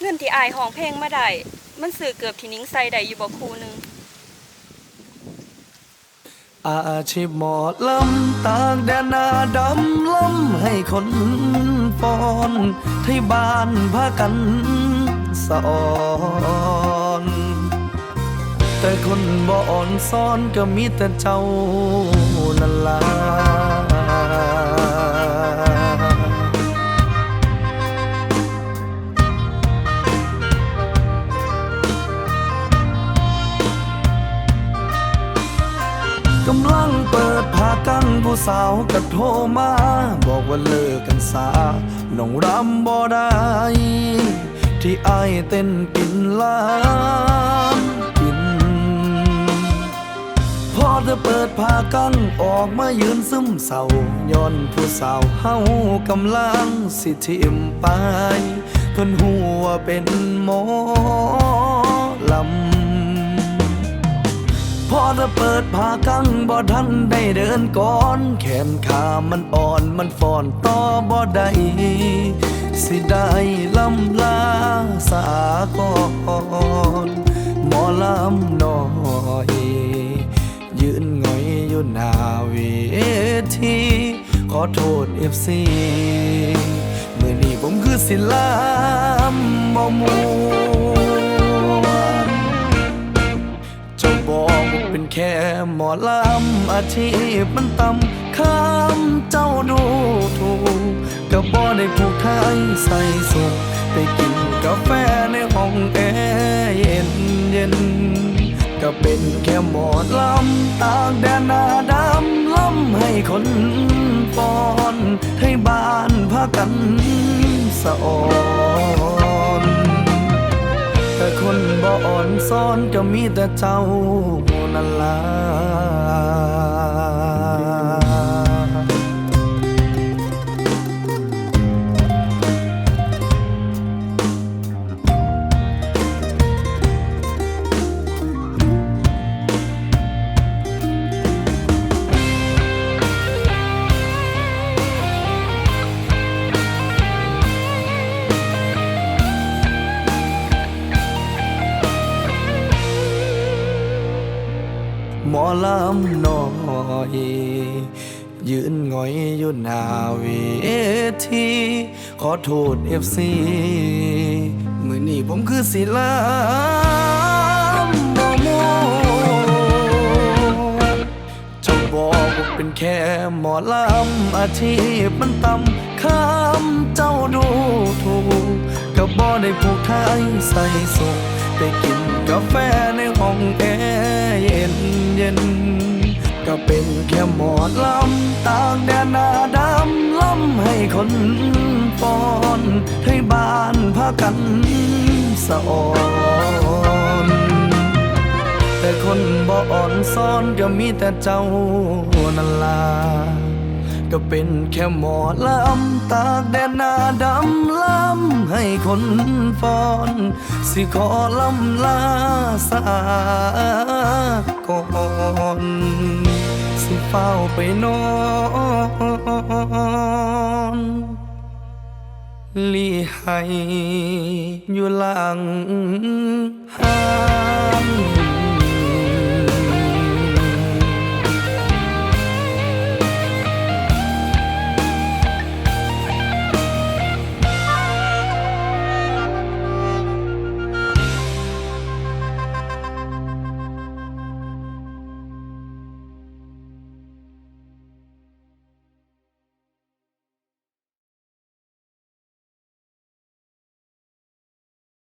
เงินที่อายห้องเพลงมาได้ มันซื้อเกือบที่นิ้งใส่ได้อยู่บ่คูหนึง อาชีพหมอลำตากแดนนาดำล้ำให้คนฟอนไทยบ้านพากันสอน แต่คนบ่อ่อนซ้อนก็มีแต่เจ้านั่นล่ะ กั้งผู้สาวก็โทรมา บอกว่าเลิกกันซาน้องรำบ่ได้ ที่ไอเต้นกินล้านกิน พอเธอเปิดผ้ากั้งออกมายืนซึมเศร้าย้อนผู้สาวเฮากำลังสิทิมไปเพิ่นหัวเป็นหมอลำ พอเธอเปิดผ้ากั้งบ่ทันได้เดินก่อน แขนขามันอ่อนมันฟอนต่อบ่ได้สิได้ลำลาสากอนหมอลำน้อยยืนหงอยอยู่หน้าเวทีขอโทษเอฟซีเมื่อนี้ผมคือศิลามบ่ม แค่หมอลำอาชีพมันต่ำข้ามเจ้าดูถูกก็บ่ได้ผูกไทยใส่สุขไปกินกาแฟในห้องแอร์เย็นเย็นก็เป็นแค่หมอลำตากแดนนาดำล้ำให้คนปอน ให้บ้านพากันสะออน อ่อนซ้อนก็มีแต่เจ้านั่นล่ะ หมอลำน้อยยืนหงอยอยู่หน้าเวทีขอโทษเอฟซีมือนี้ผมคือศิลามบ่มวนเจ้าบอกว่าเป็นแค่หมอลำอาชีพมันต่ำข้ามเจ้าดูถูกก็บ่ได้ผูกไทยใส่สุขไปกินกาแฟในห้อง เป็นแค่หมอดลำตากแดนนาดำล้ำให้คนปอนให้บ้านพากันสะออนแต่คนบ่อ่อนซ้อนก็มีแต่เจ้านั่นล่ะก็เป็นแค่หมอลำตากแดนนาดำล้ำให้คนฟอน สิขอลำลาสากอน เฝ้าไปนอนลีให้อยู่หลังห้าน